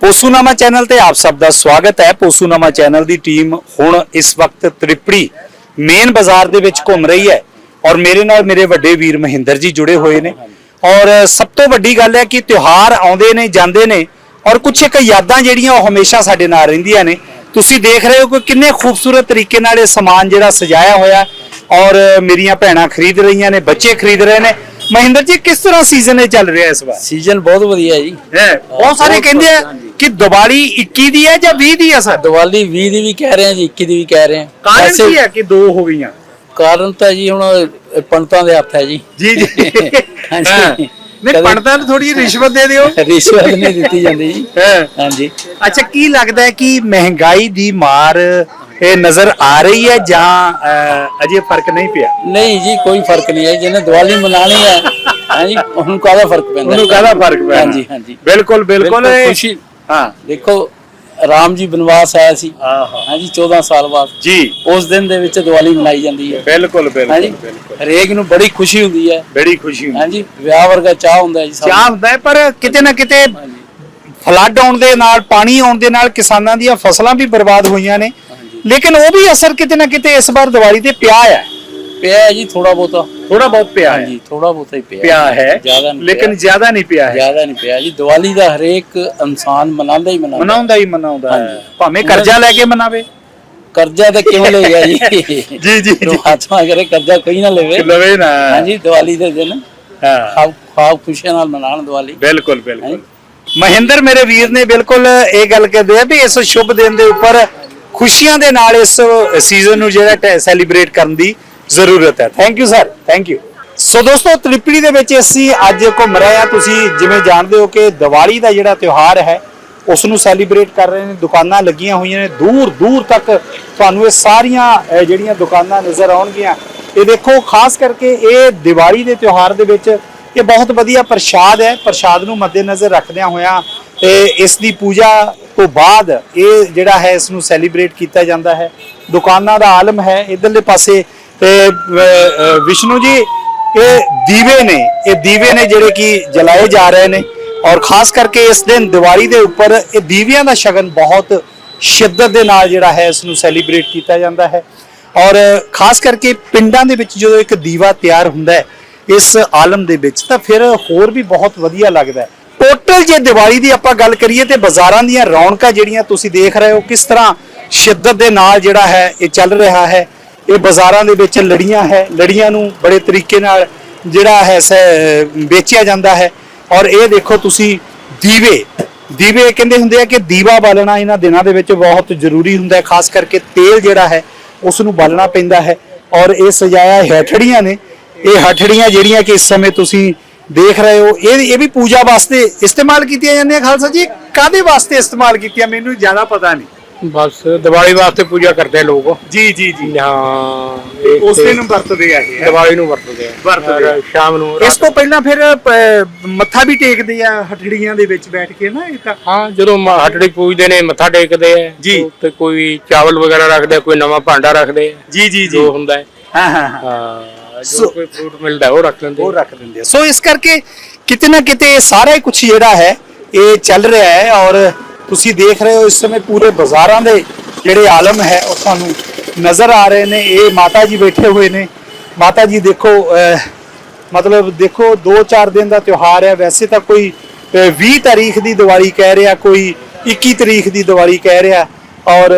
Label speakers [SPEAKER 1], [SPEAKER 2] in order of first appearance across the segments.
[SPEAKER 1] ਪੋਸੂਨਾਮਾ channel ਤੇ ਆਪ ਸਭ ਦਾ ਸਵਾਗਤ ਹੈ। ਪੋਸੂਨਾਮਾ ਚੈਨਲ ਦੀ ਟੀਮ ਹੁਣ ਇਸ ਵਕਤ ਤ੍ਰਿਪੜੀ ਮੇਨ ਬਾਜ਼ਾਰ ਦੇ ਵਿੱਚ ਘੁੰਮ ਰਹੀ ਹੈ ਔਰ ਮੇਰੇ ਨਾਲ ਮੇਰੇ ਵੱਡੇ ਵੀਰ ਮਹਿੰਦਰ ਜੀ ਜੁੜੇ ਹੋਏ ਨੇ। ਔਰ ਸਭ ਤੋਂ ਵੱਡੀ ਗੱਲ ਹੈ ਕਿ ਤਿਉਹਾਰ ਆਉਂਦੇ ਨੇ ਜਾਂਦੇ ਨੇ ਔਰ ਕੁਝ ਇੱਕ ਯਾਦਾਂ ਜਿਹੜੀਆਂ ਉਹ ਹਮੇਸ਼ਾ ਸਾਡੇ ਨਾਲ ਰਹਿੰਦੀਆਂ ਨੇ। ਤੁਸੀਂ ਦੇਖ ਰਹੇ ਹੋ ਕਿ ਕਿੰਨੇ ਖੂਬਸੂਰਤ ਤਰੀਕੇ ਨਾਲ ਇਹ ਸਮਾਨ ਜਿਹੜਾ ਸਜਾਇਆ ਹੋਇਆ ਔਰ ਮੇਰੀਆਂ ਭੈਣਾਂ ਖਰੀਦ ਰਹੀਆਂ ਨੇ ਬੱਚੇ ਖਰੀਦ ਰਹੇ ਨੇ। ਮਹਿੰਦਰ ਜੀ ਕਿਸ ਤਰ੍ਹਾਂ ਸੀਜ਼ਨ ਇਹ ਚੱਲ ਰਿਹਾ ਇਸ ਵਾਰ?
[SPEAKER 2] ਸੀਜ਼ਨ ਬਹੁਤ ਵਧੀਆ ਜੀ।
[SPEAKER 1] ਹੈ ਬਹੁਤ ਸਾਰੇ ਕਹਿੰਦੇ ਆ ਕਿ ਦੀਵਾਲੀ 21 ਦੀ ਹੈ ਜਾਂ 20 ਦੀ ਹੈ ਸਰ?
[SPEAKER 2] ਦੀਵਾਲੀ 20 ਦੀ ਵੀ ਕਹਿ ਰਹੇ ਆ ਜੀ 21 ਦੀ ਵੀ ਕਹਿ ਰਹੇ ਆ
[SPEAKER 1] ਕਾਰਨ
[SPEAKER 2] ਵੈਸੇ
[SPEAKER 1] ਕੀ ਹੈ ਕਿ ਦੋ ਹੋ ਗਈਆਂ?
[SPEAKER 2] ਕਾਰਨ ਤਾਂ ਜੀ ਹੁਣ ਪੰਡਤਾਂ ਦੇ ਹੱਥ ਹੈ ਜੀ।
[SPEAKER 1] ਜੀ ਜੀ।
[SPEAKER 2] ਹਾਂਜੀ।
[SPEAKER 1] ਹਾਂ। ਨਹੀਂ
[SPEAKER 2] ਕਦੇ-
[SPEAKER 1] ਪੰਡਤਾਂ ਨੂੰ ਥੋੜੀ ਰਿਸ਼ਵਤ ਦੇ ਦਿਓ।
[SPEAKER 2] ਰਿਸ਼ਵਤ ਨਹੀਂ ਦਿੱਤੀ ਜਾਂਦੀ ਜੀ।
[SPEAKER 1] ਹਾਂ।
[SPEAKER 2] ਹਾਂਜੀ
[SPEAKER 1] ਅੱਛਾ ਕੀ ਲੱਗਦਾ ਹੈ ਕਿ ਮਹਿੰਗਾਈ ਦੀ ਮਾਰ ਇਹ ਨਜ਼ਰ ਆ ਰਹੀ ਹੈ ਜਾਂ ਅਹ, ਅਜੇ ਫ਼ਰਕ ਨਹੀਂ ਪਿਆ?
[SPEAKER 2] ਨਹੀਂ ਜੀ ਕੋਈ ਫ਼ਰਕ ਨਹੀਂ ਹੈ। ਜਿਹਨੇ ਦੀਵਾਲੀ ਮਨਾਣੀ ਹੈ ਹਾਂਜੀ ਉਹਨੂੰ ਕਾਹਦਾ ਫ਼ਰਕ ਪੈਂਦਾ?
[SPEAKER 1] ਉਹਨੂੰ ਕਾਹਦਾ ਫ਼ਰਕ ਪਿਆ
[SPEAKER 2] ਹਾਂਜੀ ਹਾਂਜੀ
[SPEAKER 1] ਬਿਲਕੁਲ ਬਿਲਕੁਲ।
[SPEAKER 2] ਬਿਲਕੁਲ
[SPEAKER 1] ਇਹ-
[SPEAKER 2] ਖੁਸ਼ੀ
[SPEAKER 1] ਹਾਂ।
[SPEAKER 2] ਦੇਖੋ ਰਾਮ ਜੀ ਬਨਵਾਸ ਆਇਆ ਸੀ। ਹਾਂਜੀ 14 ਸਾਲ ਬਾਅਦ।
[SPEAKER 1] ਜੀ।
[SPEAKER 2] ਉਸ ਦਿਨ ਦੇ ਵਿੱਚ ਦੀਵਾਲੀ ਮਨਾਈ ਜਾਂਦੀ ਹੈ।
[SPEAKER 1] ਬਿਲਕੁਲ ਬਿਲਕੁਲ
[SPEAKER 2] ਹਰੇਕ ਨੂੰ ਬੜੀ ਖੁਸ਼ੀ ਹੁੰਦੀ ਹੈ।
[SPEAKER 1] ਬੜੀ ਖੁਸ਼ੀ ਹੁੰਦੀ
[SPEAKER 2] ਹਾਂਜੀ ਵਿਆਹ ਵਰਗਾ ਚਾਹ ਹੁੰਦਾ ਜੀ।
[SPEAKER 1] ਚਾਹ ਹੁੰਦਾ ਪਰ ਕਿਤੇ ਨਾ ਕਿਤੇ ਫਲੱਡ ਆਉਣ ਦੇ ਨਾਲ ਪਾਣੀ ਆਉਣ ਦੇ ਨਾਲ ਕਿਸਾਨਾਂ ਦੀਆਂ ਫਸਲਾਂ ਵੀ ਬਰਬਾਦ ਹੋਈਆਂ ਨੇ। ਲੇਕਿਨ ਉਹ ਵੀ ਅਸਰ ਕਿਤੇ ਨਾ ਕਿਤੇ ਇਸ ਵਾਰ ਦੀਵਾਲੀ ਤੇ ਪਿਆ ਹੈ।
[SPEAKER 2] ਪਿਆ ਹੈ ਜੀ ਥੋੜਾ ਬਹੁਤਾ।
[SPEAKER 1] ਥੋੜਾ ਬਹੁਤ ਪਿਆ ਹੈ।
[SPEAKER 2] ਹਾਂਜੀ ਥੋੜਾ ਬਹੁਤਾ ਹੀ ਪਿਆ
[SPEAKER 1] ਪਿਆ ਹੈ
[SPEAKER 2] ਜ਼ਿਆਦਾ ਨਹੀਂ
[SPEAKER 1] ਲੇਕਿਨ ਜ਼ਿਆਦਾ ਨਹੀਂ ਪਿਆ ਹੈ।
[SPEAKER 2] ਜ਼ਿਆਦਾ ਨਹੀਂ ਪਿਆ ਜੀ। ਦੀਵਾਲੀ ਦਾ ਹਰੇਕ ਇਨਸਾਨ ਮਨਾਉਂਦਾ ਹੀ ਮਨਾਉਂਦਾ।
[SPEAKER 1] ਮਨਾਉਂਦਾ ਹੀ ਮਨਾਉਂਦਾ ਹੈ। ਭਾਵੇਂ ਕਰਜ਼ਾ ਲੈ ਕੇ ਮਨਾਵੇ।
[SPEAKER 2] ਕਰਜ਼ਾ ਤਾਂ ਕਿਉਂ ਲਏਗਾ ਜੀ?
[SPEAKER 1] ਜੀ ਜੀ ਜੀ।
[SPEAKER 2] ਪਰਮਾਤਮਾ ਕਰੇ ਕਰਜ਼ਾ ਕੋਈ ਨਾ ਲਵੇ।
[SPEAKER 1] ਲਵੇ ਨਾ।
[SPEAKER 2] ਹਾਂਜੀ ਦੀਵਾਲੀ ਦੇ ਦਿਨ
[SPEAKER 1] ਹਾਂ।
[SPEAKER 2] ਖਾਬ ਖਾਬ ਖੁਸ਼ੀਆਂ ਨਾਲ ਮਨਾਉਣ ਦੀਵਾਲੀ।
[SPEAKER 1] ਬਿਲਕੁਲ ਬਿਲਕੁਲ। ਮਹਿੰਦਰ ਮੇਰੇ ਵੀਰ ਨੇ ਬਿਲਕੁਲ ਇਹ ਗੱਲ ਕਰਦੇ ਆ ਵੀ ਇਸ ਸ਼ੁਭ ਦਿਨ ਦੇ ਉੱਪਰ ਖੁਸ਼ੀਆਂ ਦੇ ਨਾਲ ਇਸ ਸੀਜ਼ਨ ਨੂੰ ਜਿਹੜਾ ਸੈਲੀਬ੍ਰੇਟ ਕਰਨ ਦੀ ਜ਼ਰੂਰਤ ਹੈ। Thank you sir thank you so ਦੋਸਤੋ, ਤ੍ਰਿਪੜੀ ਦੇ ਵਿੱਚ ਅਸੀਂ ਅੱਜ ਘੁੰਮ ਰਹੇ ਆ ਤੁਸੀਂ ਜਿਵੇਂ ਜਾਣਦੇ ਹੋ ਕਿ ਦੀਵਾਲੀ ਦਾ ਜਿਹੜਾ ਤਿਉਹਾਰ ਹੈ ਉਸ ਨੂੰ ਸੈਲੀਬ੍ਰੇਟ ਕਰ ਰਹੇ ਨੇ। ਦੁਕਾਨਾਂ ਲੱਗੀਆਂ ਹੋਈਆਂ ਨੇ। ਦੂਰ ਦੂਰ ਤੱਕ ਤੁਹਾਨੂੰ ਇਹ ਸਾਰੀਆਂ ਜਿਹੜੀਆਂ ਦੁਕਾਨਾਂ ਨਜ਼ਰ ਆਉਣਗੀਆਂ। ਇਹ ਦੇਖੋ, ਖਾਸ ਕਰਕੇ ਇਹ ਦੀਵਾਲੀ ਦੇ ਤਿਉਹਾਰ ਦੇ ਵਿੱਚ ਇਹ ਬਹੁਤ ਵਧੀਆ ਪ੍ਰਸ਼ਾਦ ਹੈ। ਪ੍ਰਸ਼ਾਦ ਨੂੰ ਮੱਦੇਨਜ਼ਰ ਰੱਖਦਿਆਂ ਹੋਇਆਂ ਤੇ ਇਸ ਦੀ ਪੂਜਾ ਤੋਂ ਬਾਅਦ ਇਹ ਜਿਹੜਾ ਹੈ, ਇਸ ਨੂੰ ਸੈਲੀਬ੍ਰੇਟ ਕੀਤਾ ਜਾਂਦਾ ਹੈ। ਦੁਕਾਨਾਂ ਦਾ ਆਲਮ ਹੈ। ਇਧਰਲੇ ਪਾਸੇ ਤੇ ਵਿਸ਼ਨੂੰ ਜੀ, ਇਹ ਦੀਵੇ ਨੇ, ਇਹ ਦੀਵੇ ਨੇ ਜਿਹੜੇ ਕਿ ਜਲਾਏ ਜਾ ਰਹੇ ਨੇ ਔਰ ਖਾਸ ਕਰਕੇ ਇਸ ਦਿਨ ਦੀਵਾਲੀ ਦੇ ਉੱਪਰ ਇਹ ਦੀਵਿਆਂ ਦਾ ਸ਼ਗਨ ਬਹੁਤ ਸ਼ਿੱਦਤ ਦੇ ਨਾਲ ਜਿਹੜਾ ਹੈ ਇਸ ਨੂੰ ਸੈਲੀਬ੍ਰੇਟ ਕੀਤਾ ਜਾਂਦਾ ਹੈ ਔਰ ਖਾਸ ਕਰਕੇ ਪਿੰਡਾਂ ਦੇ ਵਿੱਚ ਜਦੋਂ ਇੱਕ ਦੀਵਾ ਤਿਆਰ ਹੁੰਦਾ ਹੈ ਇਸ ਆਲਮ ਦੇ ਵਿੱਚ ਤਾਂ ਫਿਰ ਹੋਰ ਵੀ ਬਹੁਤ ਵਧੀਆ ਲੱਗਦਾ ਹੈ। ਟੋਟਲ ਜੇ ਦੀਵਾਲੀ ਦੀ ਆਪਾਂ ਗੱਲ ਕਰੀਏ ਤੇ ਬਾਜ਼ਾਰਾਂ ਦੀਆਂ ਰੌਣਕਾਂ ਜਿਹੜੀਆਂ ਤੁਸੀਂ ਦੇਖ ਰਹੇ ਹੋ ਕਿਸ ਤਰ੍ਹਾਂ ਸ਼ਿੱਦਤ ਦੇ ਨਾਲ ਜਿਹੜਾ ਹੈ ਇਹ ਚੱਲ ਰਿਹਾ ਹੈ ਇਹ ਬਾਜ਼ਾਰਾਂ ਦੇ ਵਿੱਚ ਲੜੀਆਂ ਹੈ, ਲੜੀਆਂ ਨੂੰ ਬੜੇ ਤਰੀਕੇ ਨਾਲ ਜਿਹੜਾ ਹੈ ਸ- ਵੇਚਿਆ ਜਾਂਦਾ ਹੈ। ਔਰ ਇਹ ਦੇਖੋ ਤੁਸੀਂ ਦੀਵੇ ਦੀਵੇ ਕਹਿੰਦੇ ਹੁੰਦੇ ਆ ਕਿ ਦੀਵਾ ਬਾਲਣਾ ਇਹਨਾਂ ਦਿਨਾਂ ਦੇ ਵਿੱਚ ਬਹੁਤ ਜ਼ਰੂਰੀ ਹੁੰਦਾ ਹੈ, ਖਾਸ ਕਰਕੇ ਤੇਲ ਜਿਹੜਾ ਹੈ ਉਸ ਨੂੰ ਬਾਲਣਾ ਪੈਂਦਾ ਹੈ। ਔਰ ਇਹ ਸਜਾਇਆ ਹਠੜੀਆਂ ਨੇ। ਇਹ ਹਠੜੀਆਂ ਜਿਹੜੀਆਂ ਕਿ ਇਸ ਸਮੇਂ ਤੁਸੀਂ ਦੇਖ ਰਹੇ ਹੋ, ਇਹ ਇਹ ਵੀ ਪੂਜਾ ਵਾਸਤੇ ਇਸਤੇਮਾਲ ਕੀਤੀਆਂ ਜਾਂਦੀਆਂ, ਖਾਲਸਾ ਜੀ ਕਾਦੇ ਵਾਸਤੇ ਇਸਤੇਮਾਲ ਕੀਤੀਆਂ? ਮੈਨੂੰ ਜ਼ਿਆਦਾ ਪਤਾ ਨਹੀਂ।
[SPEAKER 3] ਬਸ ਦੀਵਾਲੀ ਵਾਸਤੇ ਪੂਜਾ ਕਰਦੇ ਆ ਲੋਕ।
[SPEAKER 1] ਜੀ ਜੀ ਜੀ।
[SPEAKER 3] ਹਾਂ
[SPEAKER 1] ਉਸ ਦਿਨ ਵਰਤਦੇ ਆ ਇਹ।
[SPEAKER 3] ਦੀਵਾਲੀ ਨੂੰ ਵਰਤਦੇ ਆ।
[SPEAKER 1] ਵਰਤਦੇ ਆ।
[SPEAKER 3] ਔਰ ਸ਼ਾਮ ਨੂੰ
[SPEAKER 1] ਇਸ ਤੋਂ ਪਹਿਲਾਂ ਫਿਰ ਪ- ਮੱਥਾ ਵੀ ਟੇਕਦੇ ਆ ਹਠੜੀਆਂ ਦੇ ਵਿੱਚ ਬੈਠ ਕੇ ਨਾ ਇਹ ਤਾਂ?
[SPEAKER 3] ਹਾਂ ਜਦੋਂ ਮ- ਹਟੜੀ ਪੂਜਦੇ ਨੇ ਮੱਥਾ ਟੇਕਦੇ ਆ।
[SPEAKER 1] ਜੀ।
[SPEAKER 3] ਤੇ ਕੋਈ ਚਾਵਲ ਵਗੈਰਾ ਰੱਖਦੇ ਆ, ਕੋਈ ਨਵਾਂ ਭਾਂਡਾ ਰੱਖਦੇ ਆ।
[SPEAKER 1] ਜੀ ਜੀ
[SPEAKER 3] ਜੋ। ਹੁੰਦਾ ਹੈ।
[SPEAKER 1] ਹਾਂ ਹਾਂ ਹਾਂ।
[SPEAKER 3] ਹਾਂ
[SPEAKER 1] ਸੋ-
[SPEAKER 3] ਜੋ ਕੋਈ ਫਰੂਟ ਮਿਲਦਾ ਉਹ ਰੱਖ ਲੈਂਦੇ
[SPEAKER 1] ਉਹ ਰੱਖ ਦਿੰਦੇ ਆ। ਸੋ ਇਸ ਕਰਕੇ ਕਿਤੇ ਨਾ ਕਿਤੇ ਇਹ ਸਾਰਾ ਕੁਝ ਜਿਹੜਾ ਹੈ ਇਹ ਚੱਲ ਰਿਹਾ ਹੈ ਔਰ ਤੁਸੀਂ ਦੇਖ ਰਹੇ ਹੋ ਇਸ ਸਮੇਂ ਪੂਰੇ ਬਾਜ਼ਾਰਾਂ ਦੇ ਜਿਹੜੇ ਆਲਮ ਹੈ ਉਹ ਤੁਹਾਨੂੰ ਨਜ਼ਰ ਆ ਰਹੇ ਨੇ। ਇਹ ਮਾਤਾ ਜੀ ਬੈਠੇ ਹੋਏ ਨੇ। ਮਾਤਾ ਜੀ ਦੇਖੋ ਮਤਲਬ ਦੇਖੋ 2-4 ਦਿਨ ਦਾ ਤਿਉਹਾਰ ਹੈ। ਵੈਸੇ ਤਾਂ ਕੋਈ ਅਹ, 20 ਤਾਰੀਖ ਦੀ ਦੀਵਾਲੀ ਕਹਿ ਰਿਹਾ ਕੋਈ 21 ਤਾਰੀਖ ਦੀ ਦੀਵਾਲੀ ਕਹਿ ਰਿਹਾ। ਔਰ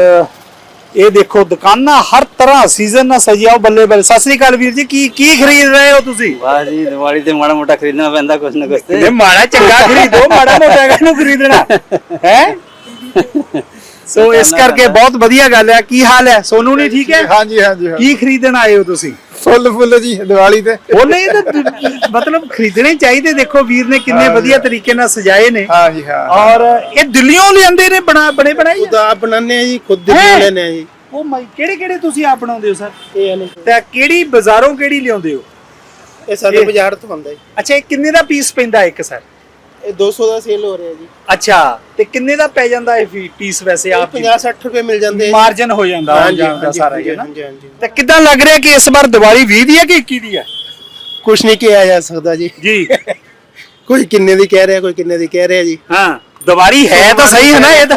[SPEAKER 1] ਇਹ ਦੇਖੋ ਦੁਕਾਨਾਂ ਹਰ ਤਰ੍ਹਾਂ ਸੀਜ਼ਨ ਨਾਲ ਸਜਿਆ ਬੱਲੇ ਬੱਲੇ। ਸਤਿ ਸ੍ਰੀ ਅਕਾਲ ਵੀਰ ਜੀ ਕੀ ਕੀ ਖਰੀਦ ਰਹੇ ਹੋ ਤੁਸੀਂ?
[SPEAKER 4] ਵਾਹ ਜੀ ਦੀਵਾਲੀ ਤੇ ਮਾੜਾ ਮੋਟਾ ਖਰੀਦਣਾ ਪੈਂਦਾ ਕੁਛ ਨਾ ਕੁਛ ਤੇ।
[SPEAKER 1] ਮਾੜਾ ਚੰਗਾ ਖਰੀਦੋ ਮਾੜਾ ਮੋਟਾ ਕਾਹਨੂੰ ਖਰੀਦਣਾ। ਹੈ? ਸੋ ਇਸ ਕਰਕੇ ਬਹੁਤ ਵਧੀਆ ਗੱਲ ਹੈ। ਕੀ ਹਾਲ ਹੈ? ਸੋਨੂ ਨਹੀਂ ਠੀਕ ਹੈ?
[SPEAKER 5] ਹਾਂਜੀ ਹਾਂਜੀ ਹਾਂ।
[SPEAKER 1] ਕੀ ਖਰੀਦਣ ਆਏ ਹੋ ਤੁਸੀਂ?
[SPEAKER 5] ਫੁੱਲ ਫੁੱਲ ਜੀ ਦੀਵਾਲੀ ਤੇ।
[SPEAKER 1] ਉਹ ਨਹੀਂ ਤਾਂ ਮਤਲਬ ਖਰੀਦਣੇ ਚਾਹੀਦੇ। ਦੇਖੋ ਵੀਰ ਨੇ ਕਿੰਨੇ ਵਧੀਆ ਤਰੀਕੇ ਨਾਲ ਸਜਾਏ ਨੇ।
[SPEAKER 5] ਹਾਂਜੀ ਹਾਂ।
[SPEAKER 1] ਔਰ ਇਹ ਦਿੱਲੀੋਂ ਲਿਆਂਦੇ ਨੇ ਬਣਾ ਬਣੇ ਬਣਾਏ
[SPEAKER 5] ਖੁਦ ਆਪ ਬਣਾਉਂਦੇ ਆ ਜੀ ਖੁਦ ਦੇ
[SPEAKER 1] ਹੈਂ?
[SPEAKER 5] ਲੈਨੇ ਆ ਜੀ।
[SPEAKER 1] ਉਹ ਮਾਈ ਕਿਹੜੇ ਕਿਹੜੇ ਤੁਸੀਂ ਆਪ ਬਣਾਉਂਦੇ ਹੋ ਸਰ?
[SPEAKER 5] ਇਹ ਨੇ
[SPEAKER 1] ਤੇ ਕਿਹੜੀ ਬਾਜ਼ਾਰੋਂ ਕਿਹੜੀ ਲਿਆਉਂਦੇ ਹੋ?
[SPEAKER 5] ਇਹ ਸਾਡੇ ਬਾਜ਼ਾਰ ਤੋਂ ਹੁੰਦਾ ਜੀ।
[SPEAKER 1] ਅੱਛਾ ਇਹ ਕਿੰਨੇ ਦਾ ਪੀਸ ਪੈਂਦਾ ਇੱਕ ਸਰ?
[SPEAKER 5] ਇਹ 200 ਦਾ ਸੇਲ ਹੋ ਰਿਹਾ ਜੀ।
[SPEAKER 1] ਅੱਛਾ ਤੇ ਕਿੰਨੇ ਦਾ ਪੈ ਜਾਂਦਾ ਇਹ ਪੀਸ ਵੈਸੇ ਆਪ
[SPEAKER 5] 50 60 ਰੁਪਏ ਮਿਲ ਜਾਂਦੇ ਆ ਜੀ।
[SPEAKER 1] ਮਾਰਜਨ ਹੋ ਜਾਂਦਾ
[SPEAKER 5] ਹਾਂਜੀ
[SPEAKER 1] ਜਾਂਦਾ ਸਾਰਾ ਇਹ ਨਾ।
[SPEAKER 5] ਹਾਂਜੀ ਹਾਂਜੀ।
[SPEAKER 1] ਤੇ ਕਿੱਦਾਂ ਲੱਗ ਰਿਹਾ ਕਿ ਇਸ ਵਾਰ ਦੀਵਾਲੀ 20 ਦੀ ਹੈ ਕਿ 21 ਦੀ ਹੈ?
[SPEAKER 5] ਕੁਛ ਨਹੀਂ ਕਿਹਾ ਜਾ ਸਕਦਾ ਜੀ।
[SPEAKER 1] ਜੀ।
[SPEAKER 5] ਕੋਈ ਕਿੰਨੇ ਦੀ ਕਹਿ ਰਿਹਾ ਕੋਈ ਕਿੰਨੇ ਦੀ ਕਹਿ ਰਿਹਾ ਜੀ।
[SPEAKER 1] ਹਾਂ ਦੀਵਾਲੀ ਹੈ ਤਾਂ ਸਹੀ ਹੈ ਨਾ ਇਹ ਤਾਂ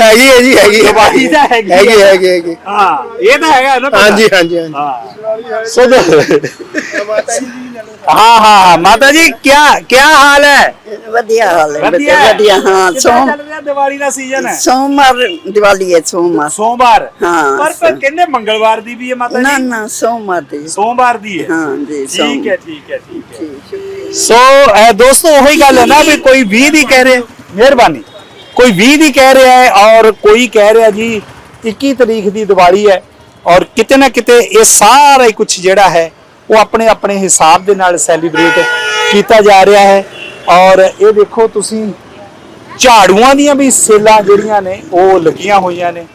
[SPEAKER 5] ਹੈਗੀ ਹੈ ਜੀ ਹੈਗੀ ਹੈ।
[SPEAKER 1] ਦੀਵਾਲੀ ਤਾਂ ਹੈਗੀ
[SPEAKER 5] ਹੈਗੀ
[SPEAKER 1] ਹੈ।
[SPEAKER 5] ਹੈਗੀ ਹੈਗੀ
[SPEAKER 1] ਹਾਂ ਇਹ ਤਾਂ ਹੈਗਾ ਨਾ।
[SPEAKER 5] ਹਾਂਜੀ ਹਾਂਜੀ ਹਾਂਜੀ।
[SPEAKER 1] ਹਾਂ। ਸੋ ਹਾਂ ਹਾਂ ਹਾਂ। ਮਾਤਾ ਜੀ ਕੀ ਕੀ ਹਾਲ ਹੈ?
[SPEAKER 6] ਵਧੀਆ ਹਾਲ ਹੈ
[SPEAKER 1] ਵਧੀਆ।
[SPEAKER 6] ਵਧੀਆ
[SPEAKER 1] ਹੈ?
[SPEAKER 6] ਸੋਮ
[SPEAKER 1] ਦੀਵਾਲੀ ਦਾ ਸੀਜ਼ਨ ਹੈ?
[SPEAKER 6] ਸੋਮਵਾਰ ਦੀਵਾਲੀ ਹੈ ਸੋਮਵਾਰ।
[SPEAKER 1] ਸੋਮਵਾਰ?
[SPEAKER 6] ਹਾਂ,
[SPEAKER 1] ਪਰ ਪਰ ਕਹਿੰਦੇ ਮੰਗਲਵਾਰ ਦੀ ਵੀ ਹੈ ਮਾਤਾ
[SPEAKER 6] ਨਾ
[SPEAKER 1] ਜੀ।
[SPEAKER 6] ਨਾ ਸੋਮਵਾਰ ਦੀ।
[SPEAKER 1] ਸੋਮਵਾਰ ਦੀ ਹੈ।
[SPEAKER 6] ਹਾਂ ਜੀ
[SPEAKER 1] ਠੀਕ ਹੈ ਠੀਕ ਹੈ ਠੀਕ ਹੈ। ਸੋ ਦੋਸਤੋ ਉਹੀ ਗੱਲ ਹੈ ਨਾ ਵੀ ਕੋਈ 20 ਦੀ ਕਹਿ ਰਿਹਾ। ਮਿਹਰਬਾਨੀ। ਕੋਈ 20 ਦੀ ਕਹਿ ਰਿਹਾ ਹੈ ਔਰ ਕੋਈ ਕਹਿ ਰਿਹਾ ਜੀ 21 ਤਰੀਕ ਦੀ ਦੀਵਾਲੀ ਹੈ ਔਰ ਕਿਤੇ ਨਾ ਕਿਤੇ ਇਹ ਸਾਰਾ ਹੀ ਕੁਝ ਜਿਹੜਾ ਹੈ ਉਹ ਆਪਣੇ ਆਪਣੇ ਹਿਸਾਬ ਦੇ ਨਾਲ ਸੈਲੀਬ੍ਰੇਟ ਕੀਤਾ ਜਾ ਰਿਹਾ ਹੈ। ਔਰ ਇਹ ਦੇਖੋ ਤੁਸੀਂ, ਝਾੜੂਆਂ ਦੀਆਂ ਵੀ ਸੇਲਾਂ ਜਿਹੜੀਆਂ ਨੇ, ਉਹ ਲੱਗੀਆਂ ਹੋਈਆਂ ਨੇ।